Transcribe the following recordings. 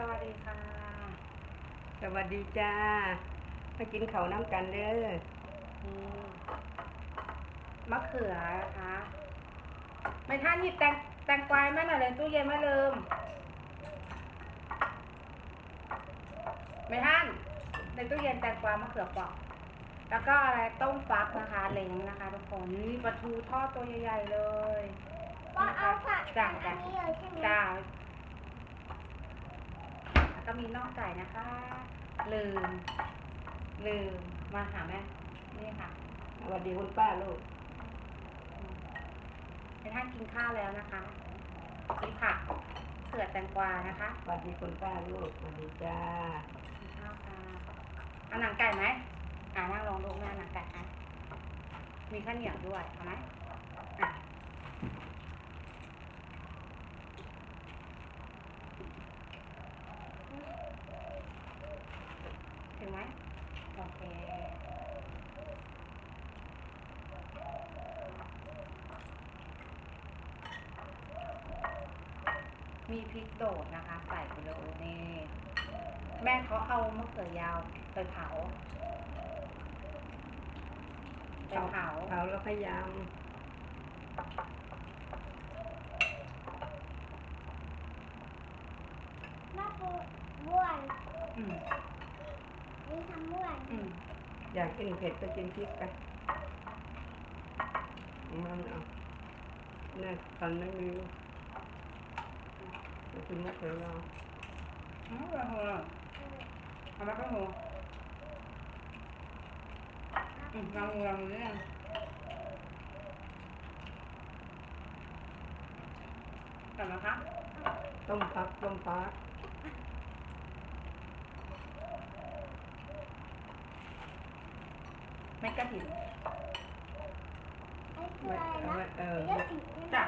สวัสดีค่ะ สวัสดีจ้า มากินข้าวน้ำกันเด้อนี่มะเขือนะคะ ไม่ท่านหยิบแตงแตงกวายมาหน่อยเลยตู้เย็นไม่ลืมไม่ท่านในตู้เย็นแตงกวามะเขือเปอกแล้วก็อะไรต้มฟักนะคะเล้งนะคะทุกคนนี่ปลาทูทอดตัวใหญ่ๆเลยก็เอาผักจ้าอัจ้านนี้เลยใช่ไหมจ้าแล้ว ก็มีน่องไก่นะคะ ลืม ลืม มาหาแม่ นี่ค่ะ สวัสดีคุณป้าลูกในท่านกินข้าวแล้วนะคะมีผักเผือกแตงกวานะคะสวัสดีคุณป้าลูกสวัสดีจ้ากินข้าวค่ะเอาหนังไก่ไหมอ่านั่งลองดูแม่หนังไก่อะมีข้าวเหนียวด้วยเอาไหม ถึงไหมโอเคมีพริกโดดนะคะ ใส่ไปเลยนี่แม่เขาเอามะเขือยาวไปเผาไปเผาเผาแล้วพยายามมะกรูดบ้วนอื มนี่ทำบ้วนอืมอยากกินเผ็ดก็กินพริกไปมันเอาเนี่ยตอนไม่มีจะกินมะเขือยาวอืมเอาหัวเอามาข้างหัวอืมลองดูลองดูเรื่องกลับมาคะต้มฟักต้มฟัก เม็ดกระถิ่นไอ้เกลืไม่อเอานะไว้เออเลือดสีจ้ะ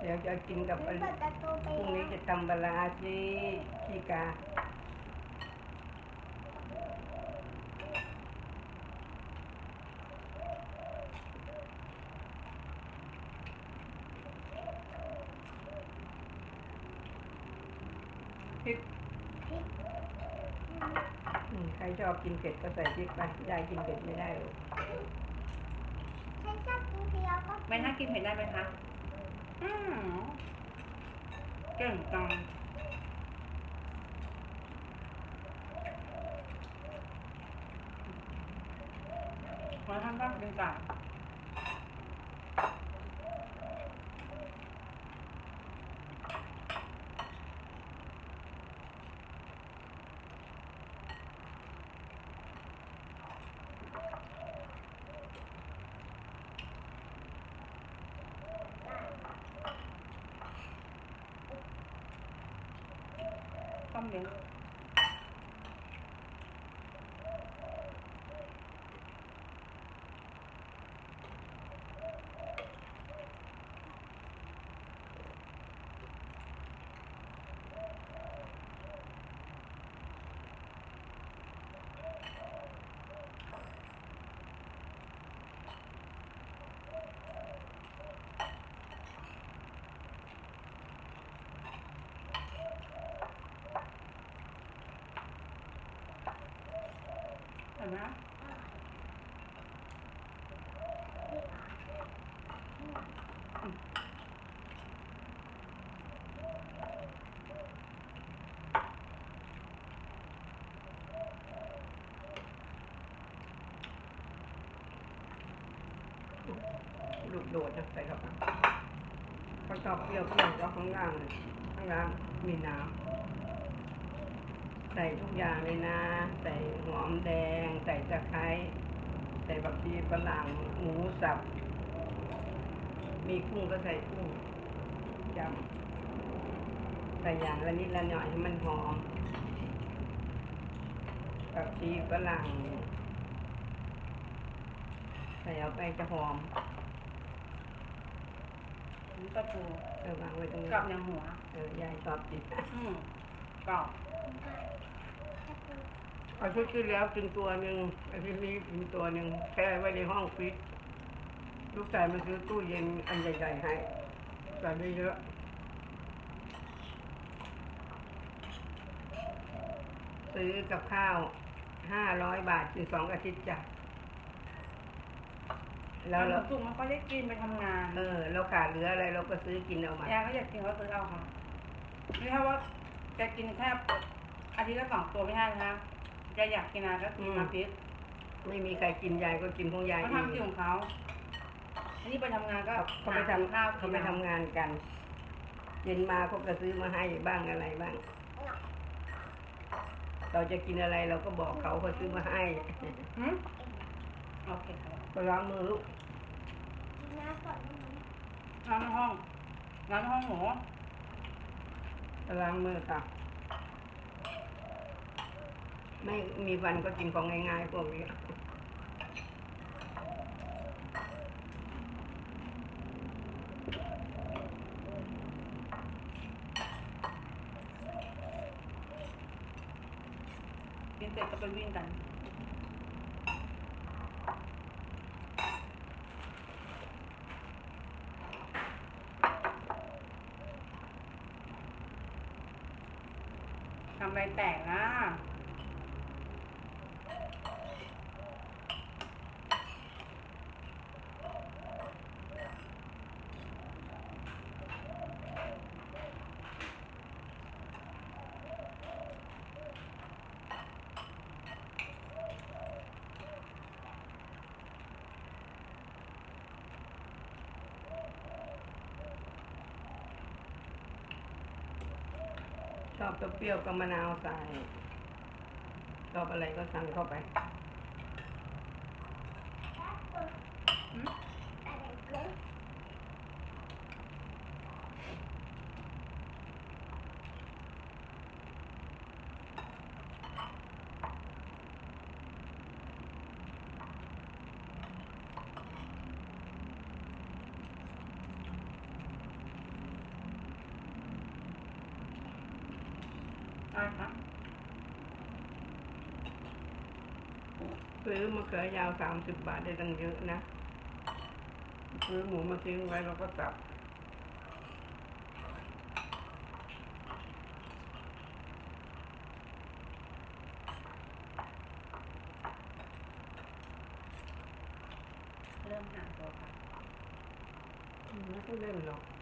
เดี๋ยวจะกินกับเปิอันดประตูไปพรุ่งนี้จะทำปลาร้าสิขี้กาพริกอืมใครชอบกินเผ็ดก็ใส่พริกไปยายกินเผ็ดไม่ได้หรอก ฉันชอบกินเดียวก็ไม่น่ากินเผ็ดได้ไหมคะ อืมเก่งจังขอทำบ้างดีกว่า เล้ ลูกโดดนะใส่เข้าไปเขาชอบเปรี้ยวเปรี้ยวก็ข้างล่างเลยข้างล่างมีน้ำใส่ทุกอย่างเลยนะ ใส่หอมแดง ใส่ตะไคร้ใส่บักชีฝรั่งหมูสับ มีกุ้งก็ใส่กุ้งยำใส่อย่างละนิดละหน่อยให้มันหอมบักชีฝรั่งใส่เอาไปจะหอม นี่ปลาทูเออวางไว้ตรงนี้กับยำหัวเออยายชอบกินอืมกรอบเอาชุดที่แล้วกินตัวหนึ่งไอ้ที่นี้กินตัวหนึ่งแช่ไว้ในห้องฟรีซลูกชายมาซื้อตู้เย็นอันใหญ่ๆให้ใส่ไม่เยอะซื้อกับข้าวห้าร้อยบาทกินสองอาทิตย์จ้ะ แล้วเราจุกมันก็ได้กินไปทำงานเออเราขาดเหลืออะไรเราก็ซื้อกินเอามายายก็อยากกินก็ซื้อเอาค่ะไม่ใช่ว่าจะกินแค่อาทิตย์ละสองตัวไม่ใช่นะคะจะอยากกินอะไรก็กินน้ำพริกไม่มีใครกินยายก็กินของยายเขาเองทำกินของเขาอันนี้ไปทำงานก็เขาไปทำข้าวเขาไปทำงานกัน เย็นมาเขาก็ซื้อมาให้บ้างอะไรบ้าง เราจะกินอะไรเราก็บอกเขาเขาซื้อมาให้หืมโอเคค่ะ ก็ล้างมือลูกกินน้ำก่อนได้ไหมน้ำในห้องน้ำในห้องหนูก็ล้างมือค่ะ ไม่มีวันก็กินของง่ายๆพวกนี้กินเสร็จก็ไปวิ่งกันำอะไรแตกนะ ชอบเปรี้ยวก็มะนาวใส่ชอบอะไรก็สั่งเข้าไปอืม อะไรเกินอะไรคะซื้อมะเขือยาวสามสิบบาทได้ตั้งเยอะนะ ซื้อหมูมาทิ้งไว้เราก็สับเริ่มห่างตัวค่ะไม่ต้องเล่นหรอก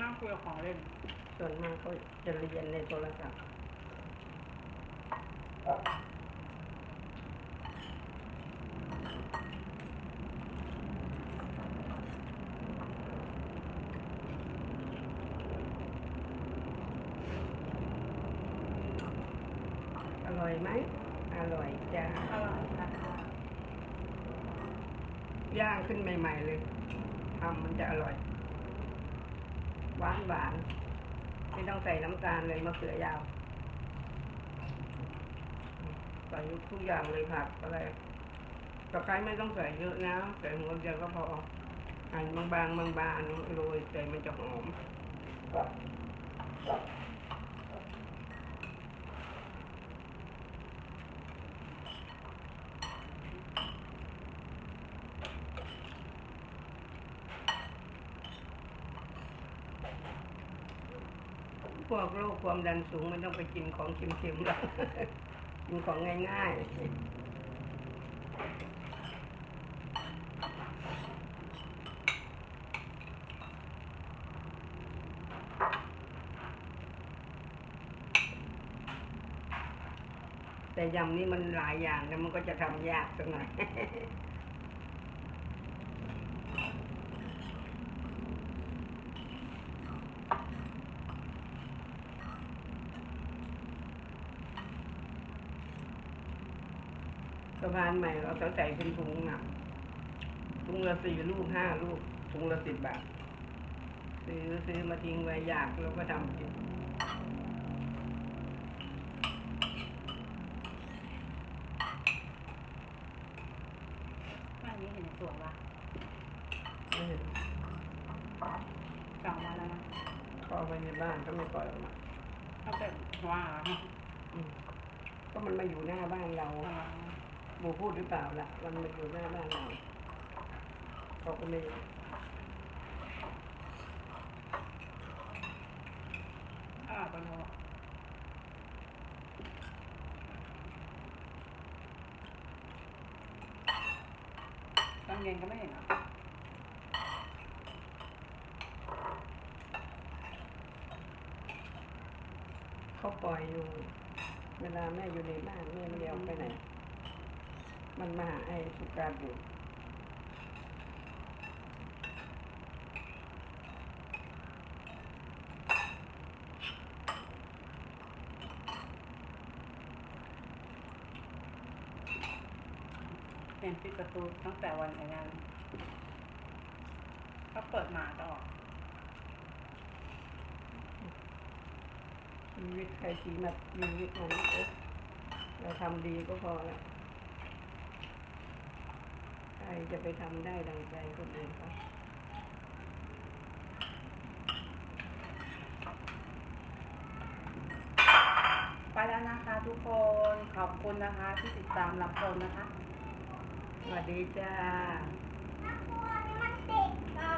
นั่งคุยกับของเล่น ส่วนมากเขาจะเรียนในโทรศัพท์อร่อยไหม อร่อยจ้าอร่อยค่ะย่างขึ้นใหม่ ๆ เลยทำมันจะอร่อย หวานหวานไม่ต้องใส่น้ำตาลเลยมะเขือยาวใส่ทุกอย่างเลยผักอะไรตะไคร้ไม่ต้องใส่เยอะนะใส่หัวเดียวก็พอหั่นบางๆบางๆโรยใส่มันจะหอม พ วกโรคความดันสูงไม่ต้องไปกินของเค็มๆหรอกกินของง่ายๆ แต่ยำนี่มันหลายอย่างนะมันก็จะทำยากสักหน่อยะพานใหม่เราจะใส่เป็นถุงอะถุงละสี่ลูกห้าลูกถุงละสิบบาท ซื้อซื้อมาทิ้งไว้อยากเราก็ทำกินบ้านนี้เห็นในสวนว่ะเออสองวันแล้วนะเข้าไปในบ้านก็ไม่ปล่อยออกมาเขาเป็นว่าเหรออืมก็มันมาอยู่หน้าบ้านเราอ๋อ หมูพูดหรือเปล่าล่ะมันมาอยู่หน้าบ้านเราเขาก็ไม่อ่าปะโนตอนเย็นก็ไม่เห็นอะเขาปล่อยอยู่ เวลาแม่อยู่ในบ้านแม่ไม่ได้ออกไปไหน มันมาหาไอ้สุการอยู่เห็นปิดประตูตั้งแต่วันไอ้นั้นเขาเปิดมาตลอดชีวิตใครชีวิตชีวิตมันเอ๊ะเราทำดีก็พอแล้วใค รจะไปทำได้ดังใจคนอื่นเขาไปแล้วนะคะทุกคนขอบคุณนะคะ ที่ติดตามรับชมนะคะ สวัสดีจ้า น่ากลัวนี่มันเด็กอะ